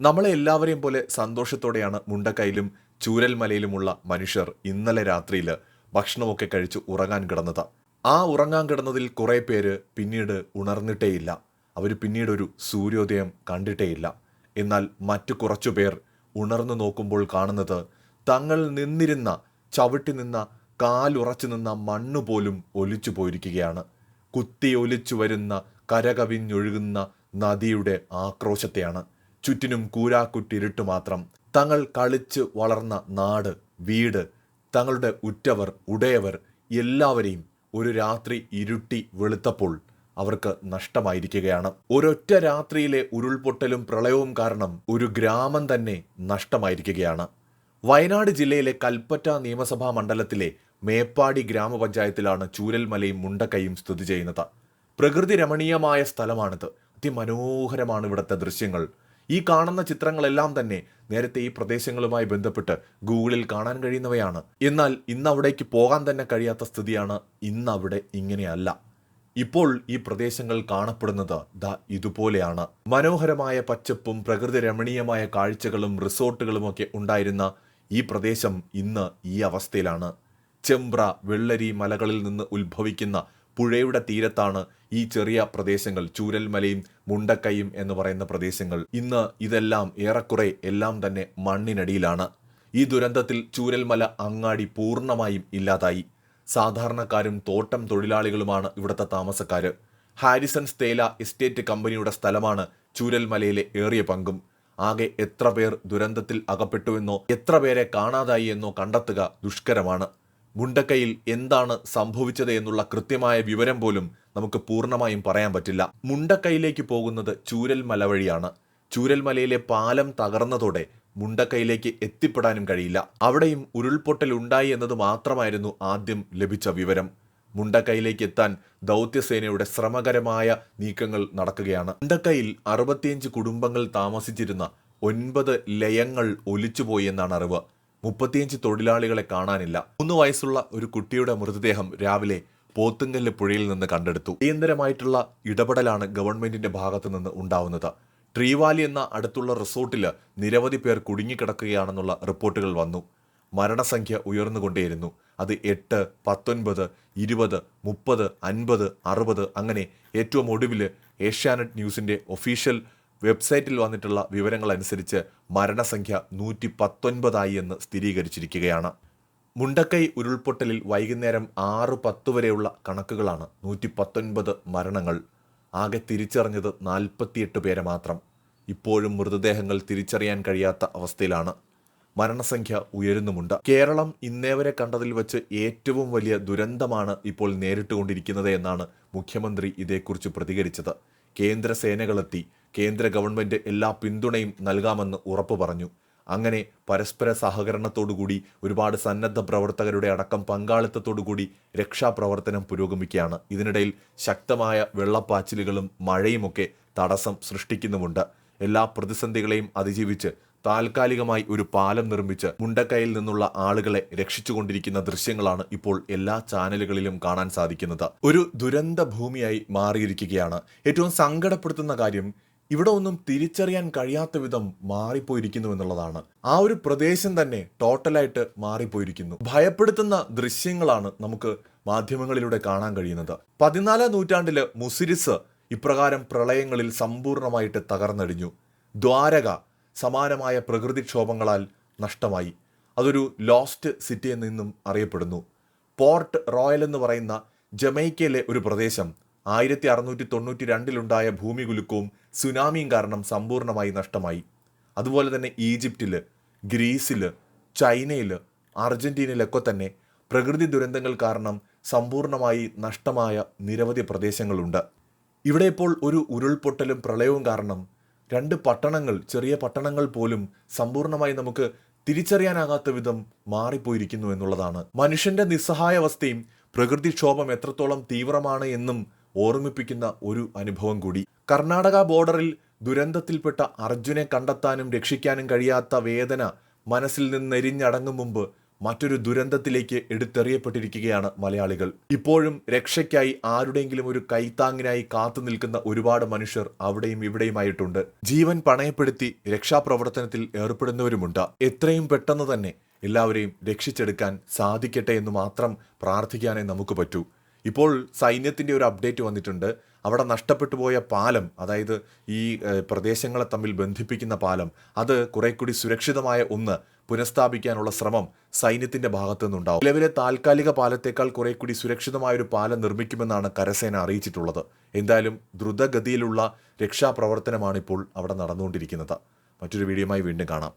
നമ്മളെ എല്ലാവരെയും പോലെ സന്തോഷത്തോടെയാണ് മുണ്ടക്കൈയിലും ചൂരൽമലയിലുമുള്ള മനുഷ്യർ ഇന്നലെ രാത്രിയിൽ ഭക്ഷണമൊക്കെ കഴിച്ച് ഉറങ്ങാൻ കിടന്നത്. ആ ഉറങ്ങാൻ കിടന്നതിൽ കുറേ പേര് പിന്നീട് ഉണർന്നിട്ടേയില്ല. അവർ പിന്നീട് ഒരു സൂര്യോദയം കണ്ടിട്ടേയില്ല. എന്നാൽ മറ്റു കുറച്ചു പേർ ഉണർന്നു നോക്കുമ്പോൾ കാണുന്നത് തങ്ങൾ നിന്നിരുന്ന ചവിട്ടി നിന്ന കാലുറച്ചു നിന്ന മണ്ണ് പോലും ഒലിച്ചു പോയിരിക്കുകയാണ്. കുത്തി ഒലിച്ചു വരുന്ന കരകവിഞ്ഞൊഴുകുന്ന നദിയുടെ ആക്രോശത്തെയാണ്. ചുറ്റിനും കൂരാക്കുട്ടിരുട്ട് മാത്രം തങ്ങൾ കളിച്ച് വളർന്ന നാട് വീട് തങ്ങളുടെ ഉറ്റവർ ഉടയവർ എല്ലാവരെയും ഒരു രാത്രി ഇരുട്ടി വെളുത്തപ്പോൾ അവർക്ക് നഷ്ടമായിരിക്കുകയാണ്. ഒരൊറ്റ രാത്രിയിലെ ഉരുൾപൊട്ടലും പ്രളയവും കാരണം ഒരു ഗ്രാമം തന്നെ നഷ്ടമായിരിക്കുകയാണ്. വയനാട് ജില്ലയിലെ കൽപ്പറ്റ നിയമസഭാ മണ്ഡലത്തിലെ മേപ്പാടി ഗ്രാമപഞ്ചായത്തിലാണ് ചൂരൽമലയും മുണ്ടക്കയും സ്ഥിതി ചെയ്യുന്നത്. പ്രകൃതി രമണീയമായ സ്ഥലമാണിത്. അതിമനോഹരമാണ് ഇവിടുത്തെ ദൃശ്യങ്ങൾ. ഈ കാണുന്ന ചിത്രങ്ങളെല്ലാം തന്നെ നേരത്തെ ഈ പ്രദേശങ്ങളുമായി ബന്ധപ്പെട്ട് ഗൂഗിളിൽ കാണാൻ കഴിയുന്നവയാണ്. എന്നാൽ ഇന്ന് അവിടേക്ക് പോകാൻ തന്നെ കഴിയാത്ത സ്ഥിതിയാണ് ഇന്ന് അവിടെ ഇങ്ങനെയല്ല. ഇപ്പോൾ ഈ പ്രദേശങ്ങൾ കാണപ്പെടുന്നത് ദ ഇതുപോലെയാണ്. മനോഹരമായ പച്ചപ്പും പ്രകൃതി രമണീയമായ കാഴ്ചകളും റിസോർട്ടുകളും ഒക്കെ ഉണ്ടായിരുന്ന ഈ പ്രദേശം ഇന്ന് ഈ അവസ്ഥയിലാണ്. ചെമ്പ്ര വെള്ളരി മലകളിൽ നിന്ന് ഉത്ഭവിക്കുന്ന പുഴയുടെ തീരത്താണ് ഈ ചെറിയ പ്രദേശങ്ങൾ ചൂരൽമലയും മുണ്ടക്കയും എന്ന് പറയുന്ന പ്രദേശങ്ങൾ. ഇന്ന് ഇതെല്ലാം ഏറെക്കുറെ എല്ലാം തന്നെ മണ്ണിനടിയിലാണ്. ഈ ദുരന്തത്തിൽ ചൂരൽമല അങ്ങാടി പൂർണമായും ഇല്ലാതായി. സാധാരണക്കാരും തോട്ടം തൊഴിലാളികളുമാണ് ഇവിടുത്തെ താമസക്കാർ ഹാരിസൺ സ്തേല എസ്റ്റേറ്റ് കമ്പനിയുടെ സ്ഥലമാണ് ചൂരൽമലയിലെ ഏറിയ പങ്കും. ആകെ എത്ര പേർ ദുരന്തത്തിൽ അകപ്പെട്ടുവെന്നോ എത്ര പേരെ കാണാതായി എന്നോ കണ്ടെത്തുക ദുഷ്കരമാണ്. മുണ്ടക്കൈയിൽ എന്താണ് സംഭവിച്ചത് എന്നുള്ള കൃത്യമായ വിവരം പോലും നമുക്ക് പൂർണമായും പറയാൻ പറ്റില്ല. മുണ്ടക്കൈയിലേക്ക് പോകുന്നത് ചൂരൽ ചൂരൽമല വഴിയാണ്. ചൂരൽമലയിലെ പാലം തകർന്നതോടെ മുണ്ടക്കൈയിലേക്ക് എത്തിപ്പെടാനും കഴിയില്ല. അവിടെയും ഉരുൾപൊട്ടൽ ഉണ്ടായി എന്നത് മാത്രമായിരുന്നു ആദ്യം ലഭിച്ച വിവരം. മുണ്ടക്കൈയിലേക്ക് എത്താൻ ദൗത്യസേനയുടെ ശ്രമകരമായ നീക്കങ്ങൾ നടക്കുകയാണ്. മുണ്ടക്കയിൽ അറുപത്തിയഞ്ച് കുടുംബങ്ങൾ താമസിച്ചിരുന്ന ഒൻപത് ലയങ്ങൾ ഒലിച്ചുപോയി എന്നാണ് അറിവ്. മുപ്പത്തിയഞ്ച് തൊഴിലാളികളെ കാണാനില്ല. മൂന്ന് വയസ്സുള്ള ഒരു കുട്ടിയുടെ മൃതദേഹം രാവിലെ പോത്തുങ്കല്ല് പുഴയിൽ നിന്ന് കണ്ടെടുത്തു. അടിയന്തരമായിട്ടുള്ള ഇടപെടലാണ് ഗവൺമെന്റിന്റെ ഭാഗത്തു നിന്ന് ഉണ്ടാവുന്നത്. ട്രീവാലി എന്ന അടുത്തുള്ള റിസോർട്ടിൽ നിരവധി പേർ കുടുങ്ങിക്കിടക്കുകയാണെന്നുള്ള റിപ്പോർട്ടുകൾ വന്നു. മരണസംഖ്യ ഉയർന്നുകൊണ്ടേയിരുന്നു. അത് എട്ട് പത്തൊൻപത് ഇരുപത് മുപ്പത് അൻപത് അറുപത് അങ്ങനെ ഏറ്റവും ഒടുവിൽ ഏഷ്യാനെറ്റ് ന്യൂസിന്റെ ഒഫീഷ്യൽ വെബ്സൈറ്റിൽ വന്നിട്ടുള്ള വിവരങ്ങൾ അനുസരിച്ച് മരണസംഖ്യ നൂറ്റി പത്തൊൻപതായി എന്ന് സ്ഥിരീകരിച്ചിരിക്കുകയാണ്. മുണ്ടക്കൈ ഉരുൾപൊട്ടലിൽ വൈകുന്നേരം ആറ് പത്ത് വരെയുള്ള കണക്കുകളാണ് നൂറ്റി പത്തൊൻപത് മരണങ്ങൾ. ആകെ തിരിച്ചറിഞ്ഞത് നാൽപ്പത്തിയെട്ട് പേരെ മാത്രം. ഇപ്പോഴും മൃതദേഹങ്ങൾ തിരിച്ചറിയാൻ കഴിയാത്ത അവസ്ഥയിലാണ്. മരണസംഖ്യ ഉയരുന്നുമുണ്ട്. കേരളം ഇന്നേവരെ കണ്ടതിൽ വെച്ച് ഏറ്റവും വലിയ ദുരന്തമാണ് ഇപ്പോൾ നേരിട്ടുകൊണ്ടിരിക്കുന്നത് എന്നാണ് മുഖ്യമന്ത്രി ഇതേക്കുറിച്ച് പ്രതികരിച്ചത്. കേന്ദ്ര സേനകളെത്തി കേന്ദ്ര ഗവൺമെന്റ് എല്ലാ പിന്തുണയും നൽകാമെന്ന് ഉറപ്പു പറഞ്ഞു. അങ്ങനെ പരസ്പര സഹകരണത്തോടുകൂടി ഒരുപാട് സന്നദ്ധ പ്രവർത്തകരുടെ അടക്കം പങ്കാളിത്തത്തോടുകൂടി രക്ഷാപ്രവർത്തനം പുരോഗമിക്കുകയാണ്. ഇതിനിടയിൽ ശക്തമായ വെള്ളപ്പാച്ചിലുകളും മഴയുമൊക്കെ തടസ്സം സൃഷ്ടിക്കുന്നുമുണ്ട്. എല്ലാ പ്രതിസന്ധികളെയും അതിജീവിച്ച് താൽക്കാലികമായി ഒരു പാലം നിർമ്മിച്ച് മുണ്ടക്കൈയിൽ നിന്നുള്ള ആളുകളെ രക്ഷിച്ചുകൊണ്ടിരിക്കുന്ന ദൃശ്യങ്ങളാണ് ഇപ്പോൾ എല്ലാ ചാനലുകളിലും കാണാൻ സാധിക്കുന്നത്. ഒരു ദുരന്ത ഭൂമിയായി മാറിയിരിക്കുകയാണ്. ഏറ്റവും സങ്കടപ്പെടുത്തുന്ന കാര്യം ഇവിടെ ഒന്നും തിരിച്ചറിയാൻ കഴിയാത്ത വിധം മാറിപ്പോയിരിക്കുന്നു എന്നുള്ളതാണ്. ആ ഒരു പ്രദേശം തന്നെ ടോട്ടലായിട്ട് മാറിപ്പോയിരിക്കുന്നു. ഭയപ്പെടുത്തുന്ന ദൃശ്യങ്ങളാണ് നമുക്ക് മാധ്യമങ്ങളിലൂടെ കാണാൻ കഴിയുന്നത്. പതിനാലാം നൂറ്റാണ്ടിൽ മുസിരിസ് ഇപ്രകാരം പ്രളയങ്ങളിൽ സമ്പൂർണമായിട്ട് തകർന്നടിഞ്ഞു. ദ്വാരക സമാനമായ പ്രകൃതിക്ഷോഭങ്ങളാൽ നഷ്ടമായി. അതൊരു ലോസ്റ്റ് സിറ്റി എന്നും അറിയപ്പെടുന്നു. പോർട്ട് റോയൽ എന്ന് പറയുന്ന ജമൈക്കയിലെ ഒരു പ്രദേശം ആയിരത്തി അറുന്നൂറ്റി തൊണ്ണൂറ്റി രണ്ടിലുണ്ടായ ഭൂമികുലുക്കവും സുനാമിയും കാരണം സമ്പൂർണമായി നഷ്ടമായി. അതുപോലെ തന്നെ ഈജിപ്തിൽ ഗ്രീസിൽ ചൈനയിൽ അർജന്റീനയിലൊക്കെ തന്നെ പ്രകൃതി ദുരന്തങ്ങൾ കാരണം സമ്പൂർണമായി നഷ്ടമായ നിരവധി പ്രദേശങ്ങളുണ്ട്. ഇവിടെ ഇപ്പോൾ ഒരു ഉരുൾപൊട്ടലും പ്രളയവും കാരണം രണ്ട് പട്ടണങ്ങൾ ചെറിയ പട്ടണങ്ങൾ പോലും സമ്പൂർണമായി നമുക്ക് തിരിച്ചറിയാനാകാത്ത വിധം മാറിപ്പോയിരിക്കുന്നു എന്നുള്ളതാണ്. മനുഷ്യന്റെ നിസ്സഹായാവസ്ഥയും പ്രകൃതിക്ഷോഭം എത്രത്തോളം തീവ്രമാണ് എന്നും ഓർമ്മിപ്പിക്കുന്ന ഒരു അനുഭവം കൂടി. കർണാടക ബോർഡറിൽ ദുരന്തത്തിൽപ്പെട്ട അർജുനെ കണ്ടെത്താനും രക്ഷിക്കാനും കഴിയാത്ത വേദന മനസ്സിൽ നിന്ന് എരിഞ്ഞടങ്ങും മുമ്പ് മറ്റൊരു ദുരന്തത്തിലേക്ക് എടുത്തെറിയപ്പെട്ടിരിക്കുകയാണ് മലയാളികൾ. ഇപ്പോഴും രക്ഷയ്ക്കായി ആരുടെയെങ്കിലും ഒരു കൈത്താങ്ങിനായി കാത്തു നിൽക്കുന്ന ഒരുപാട് മനുഷ്യർ അവിടെയും ഇവിടെയുമായിട്ടുണ്ട്. ജീവൻ പണയപ്പെടുത്തി രക്ഷാപ്രവർത്തനത്തിൽ ഏർപ്പെടുന്നവരുമുണ്ട്. എത്രയും പെട്ടെന്ന് തന്നെ എല്ലാവരെയും രക്ഷിച്ചെടുക്കാൻ സാധിക്കട്ടെ എന്ന് മാത്രം പ്രാർത്ഥിക്കാനേ നമുക്ക് പറ്റൂ. ഇപ്പോൾ സൈന്യത്തിന്റെ ഒരു അപ്ഡേറ്റ് വന്നിട്ടുണ്ട്. അവിടെ നഷ്ടപ്പെട്ടു പോയ പാലം അതായത് ഈ പ്രദേശങ്ങളെ തമ്മിൽ ബന്ധിപ്പിക്കുന്ന പാലം അത് കുറെ കൂടി സുരക്ഷിതമായ ഒന്ന് പുനഃസ്ഥാപിക്കാനുള്ള ശ്രമം സൈന്യത്തിന്റെ ഭാഗത്തു നിന്നുണ്ടാവും നിലവിലെ താൽക്കാലിക പാലത്തേക്കാൾ കുറെ കൂടി സുരക്ഷിതമായ ഒരു പാലം നിർമ്മിക്കുമെന്നാണ് കരസേന അറിയിച്ചിട്ടുള്ളത്. എന്തായാലും ദ്രുതഗതിയിലുള്ള രക്ഷാപ്രവർത്തനമാണ് ഇപ്പോൾ അവിടെ നടന്നുകൊണ്ടിരിക്കുന്നത്. മറ്റൊരു വീഡിയോയുമായി വീണ്ടും കാണാം.